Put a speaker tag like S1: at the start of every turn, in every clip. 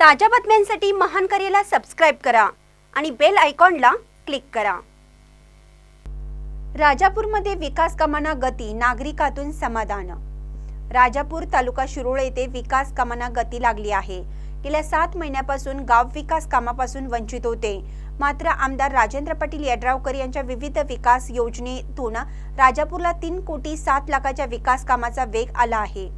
S1: ताज्या बातम्यांसाठी महान करेला सबस्क्राईब करा आणि बेल आयकॉनला क्लिक करा. राजापूरमध्ये विकास कामांना गती नागरिकातून समाधान. राजापूर तालुका शिरोळ येथे विकास कामांना गती लागली आहे. गेल्या सात महिन्यापासून गाव विकास कामापासून वंचित होते. मात्र आमदार राजेंद्र पाटील यड्रावकर यांच्या विविध विकास योजनेतून राजापूरला तीन कोटी सात लाखाच्या विकास कामाचा वेग आला आहे.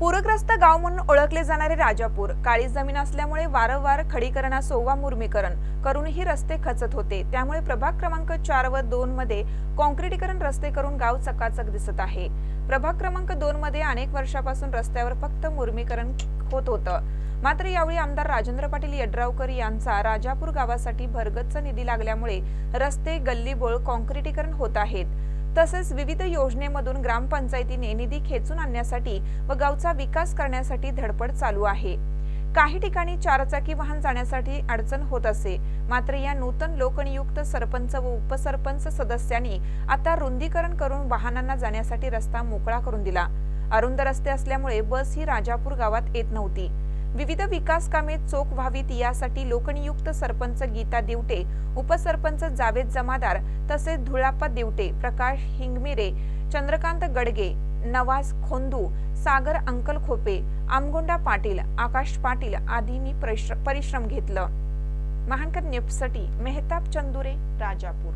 S2: पूरग्रस्त गाव म्हणून ओळखले जाणारे राजापूर काळी जमीन असल्यामुळे वारंवार खडीकरणा सोवा मुर्मीकरण करूनही रस्ते खचत होते. त्यामुळे प्रभाग क्रमांक चार व दोन मध्ये कॉन्क्रिटीकरण रस्ते करून गाव चकाचक दिसत आहे. प्रभाग क्रमांक दोन मध्ये अनेक वर्षापासून रस्त्यावर फक्त मुर्मीकरण होत होतं. मात्र यावेळी आमदार राजेंद्र पाटील यड्रावकर यांचा राजापूर गावासाठी भरगच्च निधी लागल्यामुळे रस्ते गल्लीबोळ कॉन्क्रिटीकरण होत आहेत. तसेच विविध योजनेमधून ग्रामपंचायतीने निधी खेचून आणण्यासाठी व गावचा विकास करण्यासाठी धडपड चालू आहे. काही ठिकाणी चारचाकी वाहन जाण्यासाठी अडचण होत असे. मात्र या नूतन लोकनियुक्त सरपंच व उपसरपंच सदस्यांनी आता रुंदीकरण करून वाहनांना जाण्यासाठी रस्ता मोकळा करून दिला. अरुंद रस्ते असल्यामुळे बस ही राजापूर गावात येत नव्हती. विविध विकास कामे चोख व्हावीत यासाठी लोकनियुक्त सरपंच गीता दिवटे उपसरपंच जावेद जमादार तसेच धुळाप्पा दिवटे प्रकाश हिंगमिरे चंद्रकांत गडगे नवाज खोंदू सागर अंकल खोपे आमगोंडा पाटील आकाश पाटील आदींनी परिश्र- परिश्रम घेतलं. महानकर न्यूजसाठी मेहताब चंदुरे राजापूर.